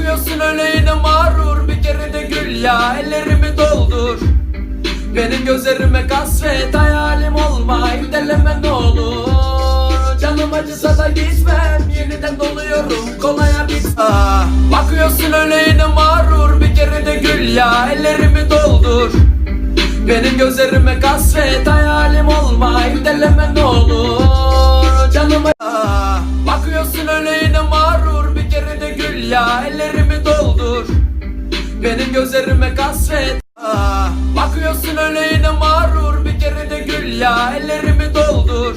Bakıyorsun öyle yine mağrur bir kere de gül ya ellerimi doldur. Benim gözlerime kasvet hayalim olma deleme ne olur. Canım acısa da gitmem yeniden doluyorum kolaya bit ah, Bakıyorsun öyle yine mağrur bir kere de gül ya ellerimi doldur. Benim gözlerime kasvet hayalim olma deleme ne olur. Canım ya ellerimi doldur. Benim gözlerime kasvet. Ah, Bakıyorsun öyle yine mağrur. Bir kere de gül ya ellerimi doldur.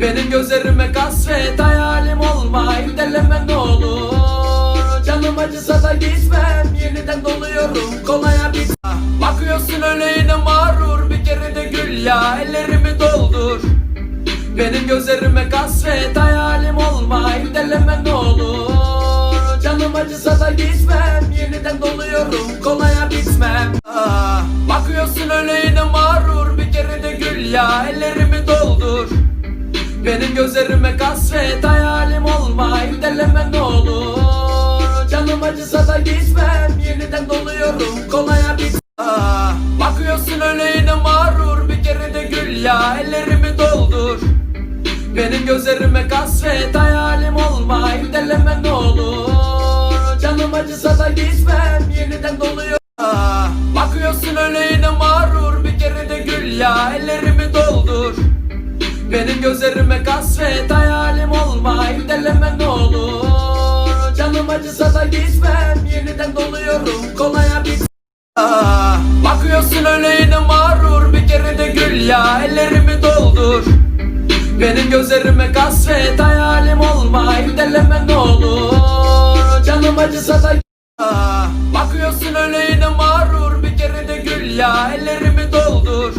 Benim gözlerime kasvet. Hayalim olma deleme ne olur. Canım acısa da gitmem yeniden doluyorum kolaya bit Bakıyorsun öyle yine mağrur. Bir kere de gül ya ellerimi doldur. Benim gözlerime kasvet. Hayalim olma Bakıyorsun öyle yine mağrur bir kere de gül ya. Ellerimi doldur. Benim gözlerime kasvet hayalim olma deleme ne olur. Canım acısa da gitmem yeniden doluyorum kolaya bit ah, Bakıyorsun öyle yine mağrur bir kere de gül ya. Ellerimi doldur. Benim gözlerime kasvet hayalim olma deleme ne olur. Canım acısa da gitmem yeniden doluyorum ah, Bakıyorsun öyle yine mağrur bir kere de gül ya ellerimi doldur. Benim gözlerime kasvet hayalim olma deleme ne olur. Canım acısa da gitmem yeniden doluyorum kolaya ah, Bakıyorsun öyle yine mağrur bir kere de gül ya ellerimi doldur. Benim gözlerime kasvet hayalim olma deleme ne olur. Canım acısa da Bakıyorsun öyle yine mağrur bir kere de gül ya ellerimi doldur.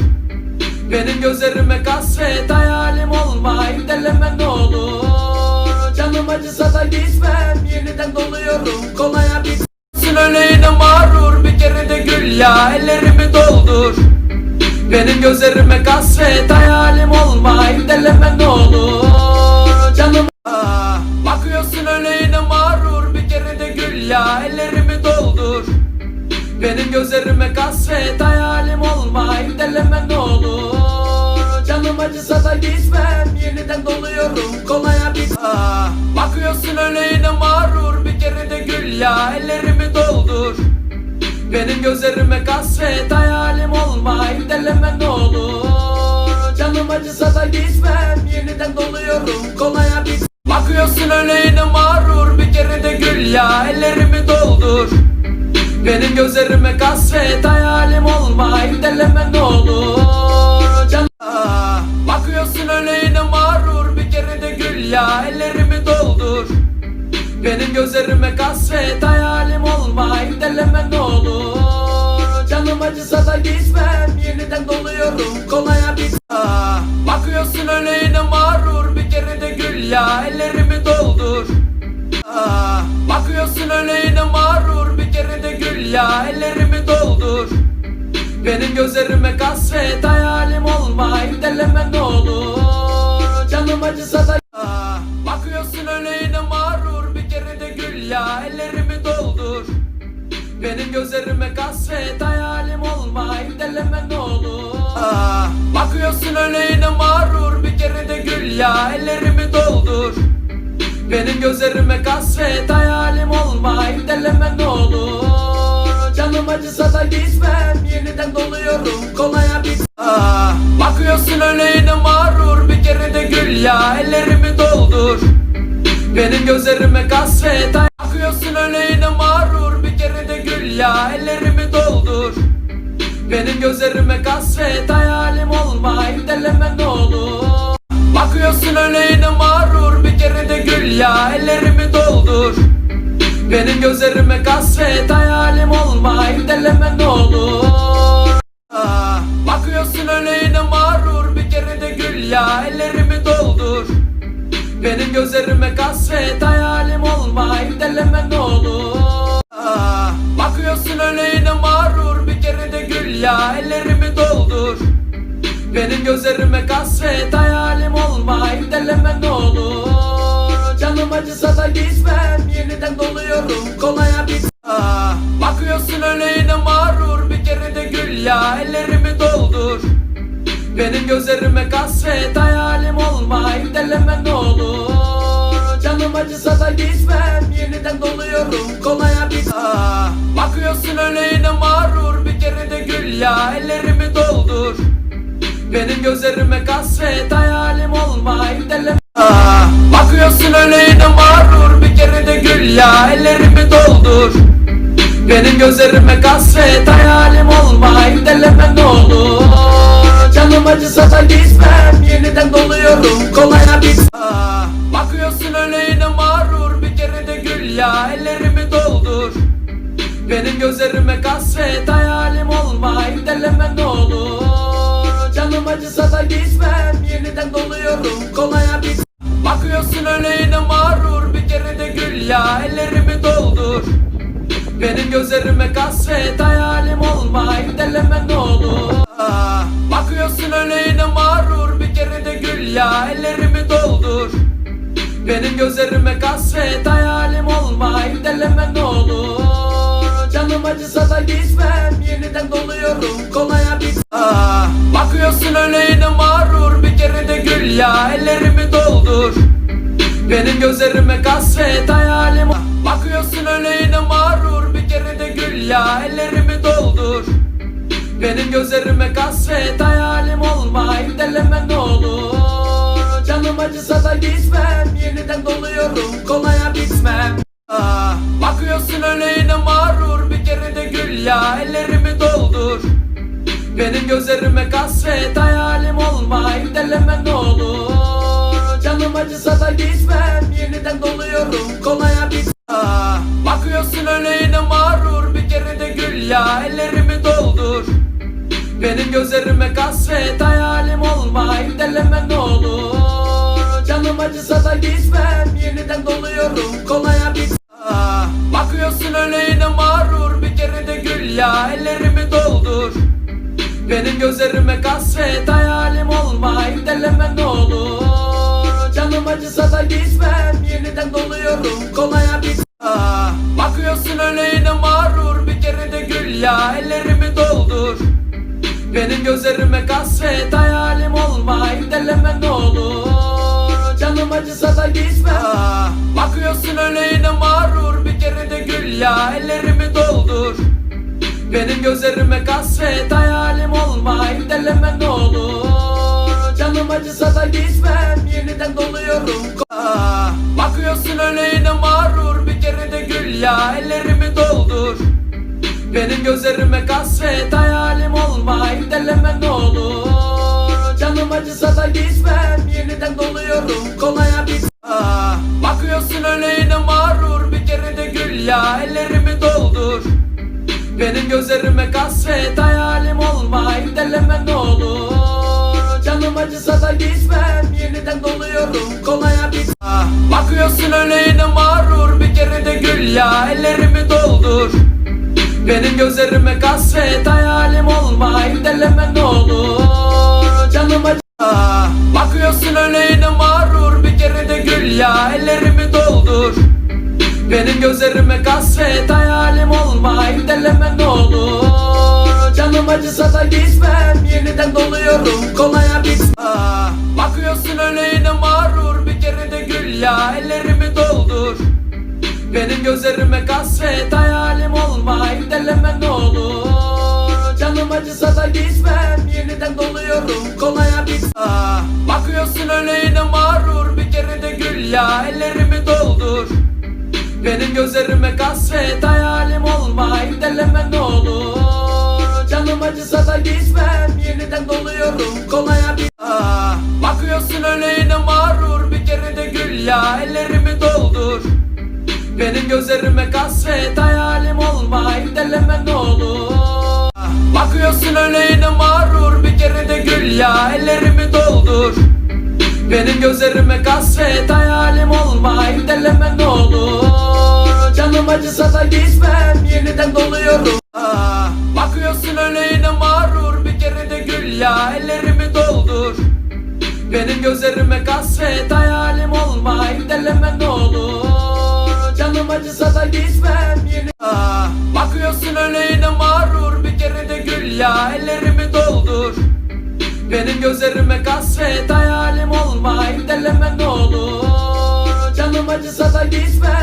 Benim gözlerime kasvet hayalim olma deleme ne olur. Canım acısa da gitmem yeniden doluyorum kolaya bitsin. Öyle yine mağrur bir kere de gül ya ellerimi doldur. Benim gözlerime kasvet hayalim olma deleme ne olur gözlerime kasvet hayalim olma deleme ne olur. Canım acısa da gitmem yeniden doluyorum kolaya bit ah, Bakıyorsun öyle yine mağrur bir kere de gül ya ellerimi doldur. Benim gözlerime kasvet hayalim olma deleme ne olur. Canım acısa da gitmem yeniden doluyorum kolaya bit Bakıyorsun öyle yine mağrur bir kere de gül ya ellerimi doldur benim gözlerime kasvet hayalim olma deleme ne olur. Can Bakıyorsun öyle yine mağrur bir kere de gül ya ellerimi doldur. Benim gözlerime kasvet hayalim olma deleme ne olur. Canım acısa da gitmem yeniden doluyorum kolaya ah, Bakıyorsun öyle yine mağrur bir kere de gül ya ellerimi doldur. Bakıyorsun öyle yine mağrur ya ellerimi doldur. Benim gözlerime kasvet hayalim olma deleme ne olur. Canım acısa da Bakıyorsun öyle yine mağrur bir kere de gül ya. Ellerimi doldur. Benim gözlerime kasvet hayalim olma deleme ne olur. Bakıyorsun öyle yine mağrur bir kere de gül ya. Ellerimi doldur. Benim gözlerime kasvet hayalim olma deleme ne olur Canım acısa da gitmem. Yeniden doluyorum kolaya bit ah, Bakıyorsun öyle yine mağrur. Bir kere de gül ya ellerimi doldur. Benim gözlerime kasvet. Bakıyorsun öyle yine mağrur. Bir kere de gül ya ellerimi doldur. Benim gözlerime kasvet. Hayalim olma deleme ne olur. Bakıyorsun öyle yine mağrur. Bir kere de gül ya ellerimi doldur. Benim gözlerime kasvet. Hayalim olma deleme ne olur. Bakıyorsun öyle yine mağrur bir kere de gül ya ellerimi doldur. Benim gözlerime kasvet hayalim olma deleme ne olur. Bakıyorsun öyle yine mağrur bir kere de gül ya ellerimi doldur. Benim gözlerime kasvet hayalim olma deleme ne olur. Canım acısa da gitmem yeniden doluyorum Hala ellerimi doldur. Benim gözlerime kasvet Hayalim olma imdeleme ne olur. Canım acısa da gitmem Yeniden doluyorum kolaya bir ah, Bakıyorsun öyle yine mağrur Bir kere de gül ya ellerimi doldur. Benim gözlerime kasvet Hayalim olma imdeleme ah, Bakıyorsun Benim gözlerime kasvet hayalim olmayı deleme ne olur. Canım acısa da gitmem. Yeniden doluyorum kolaya Ah, Bakıyorsun öyle yine mağrur Bir kere de gül ya. Ellerimi doldur. Benim gözlerime kasvet hayalim olmayı deleme ne olur. Canım acısa da gitmem gözlerime kasvet hayalim olmayı deleme ne olur. Bakıyorsun öyle yine mağrur bir kere de gül ya ellerimi doldur. Benim gözlerime kasvet hayalim olmayı deleme ne olur. Canım acısa da gitmem yeniden doluyorum kolaya bir Bakıyorsun öyle yine mağrur bir kere de gül ya ellerimi doldur. Benim gözlerime kasvet hayalim Bakıyorsun öyle yine mağrur ya ellerimi doldur. Benim gözlerime kasvet hayalim olmayı deleme ne olur. Canım acısa da gitmem yeniden doluyorum kolaya bitmem. Ah, Bakıyorsun öyle yine mağrur bir kere de gül ya ellerimi doldur. Benim gözlerime kasvet hayalim olmayı deleme ne olur. Canım acısa da gitmem yeniden doluyorum kolaya ya ellerimi doldur. Benim gözlerime kasvet hayalim olmayı deleme ne olur. Canım acısa da gitmem yeniden doluyorum kolaya bir Ah, Bakıyorsun öyle yine mağrur bir kere de gül ya ellerimi doldur. Benim gözlerime kasvet hayalim olmayı deleme ne olur. Canım acısa da gitmem yeniden doluyorum kolaya bir Ah, Bakıyorsun öyle yine mağrur ya ellerimi doldur. Benim gözlerime kasvet hayalim olmayı deleme ne olur. Canım acısa da gitmem Ah, Bakıyorsun öyle yine mağrur. Bir kere de gül ya ellerimi doldur. Benim gözlerime kasvet hayalim olmayı deleme ne olur. Canım acısa da gitmem. Yeniden doluyorum Bakıyorsun öyle yine mağrur. Bir kere de gül ya ellerimi doldur benim gözlerime kasvet hayalim olmayı deleme ne olur. Canım acısa da gitmem. Yeniden doluyorum kolaya bir Bakıyorsun öyle yine mağrur bir kere de gül ya. Ellerimi doldur. Benim gözlerime kasvet hayalim olmayı deleme ne olur. Canım acısa da gitmem. Yeniden doluyorum kolaya bir Bakıyorsun öyle yine mağrur bir kere de gül ya. Ellerimi doldur benim gözlerime kasvet hayalim olmayı deleme ne olur Canım Ah, Bakıyorsun öyle yine mağrur bir kere de gül ya. Ellerimi doldur. Benim gözlerime kasvet hayalim olmayı deleme ne olur Canım acısa da gitmem. Yeniden doluyorum kolaya Ah, Bakıyorsun öyle yine mağrur bir kere de gül ya. Ellerimi doldur. Benim gözlerime kasvet hayalim ne olur. Canım acısa da gitmem yeniden doluyorum kolaya bir Ah, Bakıyorsun öyle yine mağrur bir kere de gül ya ellerimi doldur. Benim gözlerime kasvet hayalim olmayı deleme ne olur. Canım acısa da gitmem yeniden doluyorum kolaya bir Ah, Bakıyorsun öyle yine mağrur bir kere de gül ya ellerimi benim gözlerime kasvet hayalim olmayı deleme ne olur. Bakıyorsun öyle yine mağrur bir kere de gül ya ellerimi doldur. Benim gözlerime kasvet hayalim olmayı deleme ne olur. Canım acısa da gitmem yeniden doluyorum. Bakıyorsun öyle yine mağrur bir kere de gül ya ellerimi doldur. Benim gözlerime kasvet hayalim olmayı deleme ne olur acısa da geçmem yine. Ah, Bakıyorsun öyle yine mağrur bir kere de gül ya ellerimi doldur. Benim gözlerime kasvet hayalim olma iteleme ne olur. Canım acısa da geçmem